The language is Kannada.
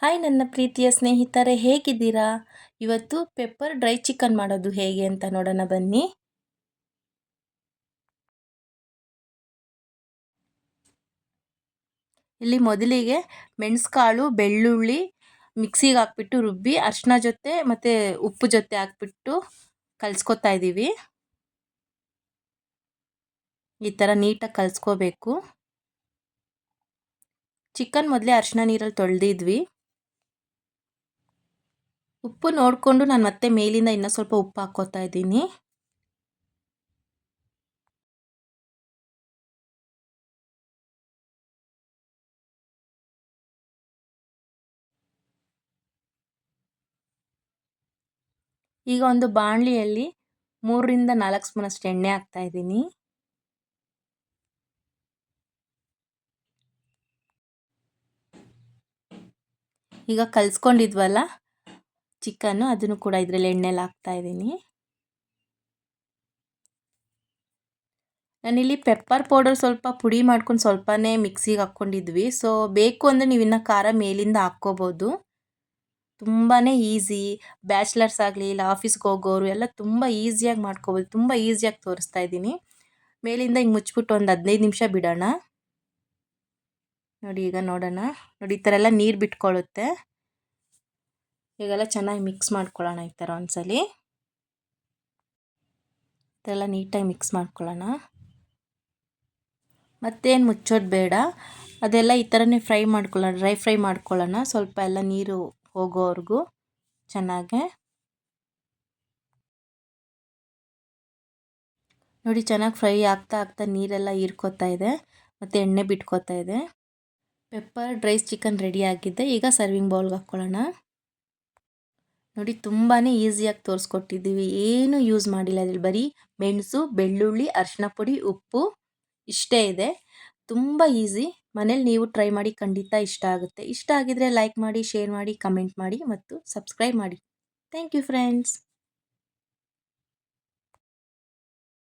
ಹಾಯ್ ನನ್ನ ಪ್ರೀತಿಯ ಸ್ನೇಹಿತರೆ, ಹೇಗಿದ್ದೀರಾ? ಇವತ್ತು ಪೆಪ್ಪರ್ ಡ್ರೈ ಚಿಕನ್ ಮಾಡೋದು ಹೇಗೆ ಅಂತ ನೋಡೋಣ, ಬನ್ನಿ. ಇಲ್ಲಿ ಮೊದಲಿಗೆ ಮೆಣಸುಕಾಳು, ಬೆಳ್ಳುಳ್ಳಿ ಮಿಕ್ಸಿಗೆ ಹಾಕ್ಬಿಟ್ಟು ರುಬ್ಬಿ, ಅರ್ಶಿನ ಜೊತೆ ಮತ್ತು ಉಪ್ಪು ಜೊತೆ ಹಾಕ್ಬಿಟ್ಟು ಕಲಿಸ್ಕೊತಾ ಇದ್ದೀವಿ ಈ ಥರ ನೀಟಾಗಿ ಕಲಿಸ್ಕೋಬೇಕು. ಚಿಕನ್ ಮೊದಲೇ ಅರಿಶಿನ ನೀರಲ್ಲಿ ತೊಳೆದಿದ್ವಿ. ಉಪ್ಪು ನೋಡಿಕೊಂಡು ನಾನು ಮತ್ತೆ ಮೇಲಿಂದ ಇನ್ನೂ ಸ್ವಲ್ಪ ಉಪ್ಪು ಹಾಕ್ಕೋತಾ ಇದ್ದೀನಿ. ಈಗ ಒಂದು ಬಾಣಲಿಯಲ್ಲಿ ಮೂರರಿಂದ ನಾಲ್ಕು ಸ್ಪೂನಷ್ಟು ಎಣ್ಣೆ ಹಾಕ್ತಾ ಇದ್ದೀನಿ. ಈಗ ಕಲಿಸ್ಕೊಂಡಿದ್ವಲ್ಲ? ಚಿಕನ್ನು ಅದನ್ನು ಕೂಡ ಇದರಲ್ಲಿ ಎಣ್ಣೆಲಿ ಹಾಕ್ತಾ ಇದ್ದೀನಿ. ನಾನಿಲ್ಲಿ ಪೆಪ್ಪರ್ ಪೌಡರ್ ಸ್ವಲ್ಪ ಪುಡಿ ಮಾಡ್ಕೊಂಡು ಸ್ವಲ್ಪನೇ ಮಿಕ್ಸಿಗೆ ಹಾಕ್ಕೊಂಡಿದ್ವಿ. ಸೊ ಬೇಕು ಅಂದರೆ ನೀವು ಇನ್ನು ಖಾರ ಮೇಲಿಂದ ಹಾಕ್ಕೋಬೋದು. ತುಂಬಾ ಈಸಿ ಬ್ಯಾಚ್ಲರ್ಸ್ ಆಗಲಿ, ಇಲ್ಲ ಆಫೀಸ್ಗೆ ಹೋಗೋರು ಎಲ್ಲ ತುಂಬ ಈಸಿಯಾಗಿ ಮಾಡ್ಕೋಬೋದು. ತುಂಬ ಈಸಿಯಾಗಿ ತೋರಿಸ್ತಾ ಇದ್ದೀನಿ. ಮೇಲಿಂದ ಹಿಂಗೆ ಮುಚ್ಚಿಬಿಟ್ಟು ಒಂದು ಹದಿನೈದು ನಿಮಿಷ ಬಿಡೋಣ. ನೋಡಿ ಈಗ ನೋಡೋಣ. ನೋಡಿ ಈ ಥರ ಎಲ್ಲ ನೀರು ಬಿಟ್ಕೊಳ್ಳುತ್ತೆ ಈಗೆಲ್ಲ ಚೆನ್ನಾಗಿ ಮಿಕ್ಸ್ ಮಾಡ್ಕೊಳ್ಳೋಣ ಈ ಥರ ಒಂದ್ಸಲಿ. ಇದೆಲ್ಲ ನೀಟಾಗಿ ಮಿಕ್ಸ್ ಮಾಡ್ಕೊಳ್ಳೋಣ. ಮತ್ತೇನು ಮುಚ್ಚೋದು ಬೇಡ. ಅದೆಲ್ಲ ಈ ಥರನೇ ಫ್ರೈ ಮಾಡ್ಕೊಳ್ಳೋಣ ಡ್ರೈ ಫ್ರೈ ಮಾಡ್ಕೊಳ್ಳೋಣ. ಸ್ವಲ್ಪ ಎಲ್ಲ ನೀರು ಹೋಗೋವರೆಗೂ ಚೆನ್ನಾಗೆ. ನೋಡಿ ಚೆನ್ನಾಗಿ ಫ್ರೈ ಆಗ್ತಾ ಆಗ್ತಾ ನೀರೆಲ್ಲ ಹೀರ್ಕೋತಾ ಇದೆ. ಮತ್ತು ಎಣ್ಣೆ ಬಿಟ್ಕೋತಾ ಇದೆ. ಪೆಪ್ಪರ್, ಡ್ರೈಸ್ ಚಿಕನ್ ರೆಡಿ ಆಗಿದೆ. ಈಗ ಸರ್ವಿಂಗ್ ಬೌಲ್ಗೆ ಹಾಕ್ಕೊಳ್ಳೋಣ. ನೋಡಿ ತುಂಬಾ ಈಸಿಯಾಗಿ ತೋರಿಸ್ಕೊಟ್ಟಿದ್ದೀವಿ. ಏನು ಯೂಸ್ ಮಾಡಿಲ್ಲ ಅದ್ರಲ್ಲಿ ಬರೀ ಮೆಣಸು, ಬೆಳ್ಳುಳ್ಳಿ ಅರಿಶಿನ ಪುಡಿ, ಉಪ್ಪು ಇಷ್ಟೇ ಇದೆ. ತುಂಬ ಈಸಿ ಮನೇಲಿ ನೀವು ಟ್ರೈ ಮಾಡಿ ಖಂಡಿತ ಇಷ್ಟ ಆಗುತ್ತೆ. ಇಷ್ಟ ಆಗಿದರೆ ಲೈಕ್ ಮಾಡಿ ಶೇರ್ ಮಾಡಿ ಕಮೆಂಟ್ ಮಾಡಿ ಮತ್ತು ಸಬ್ಸ್ಕ್ರೈಬ್ ಮಾಡಿ. Thank you friends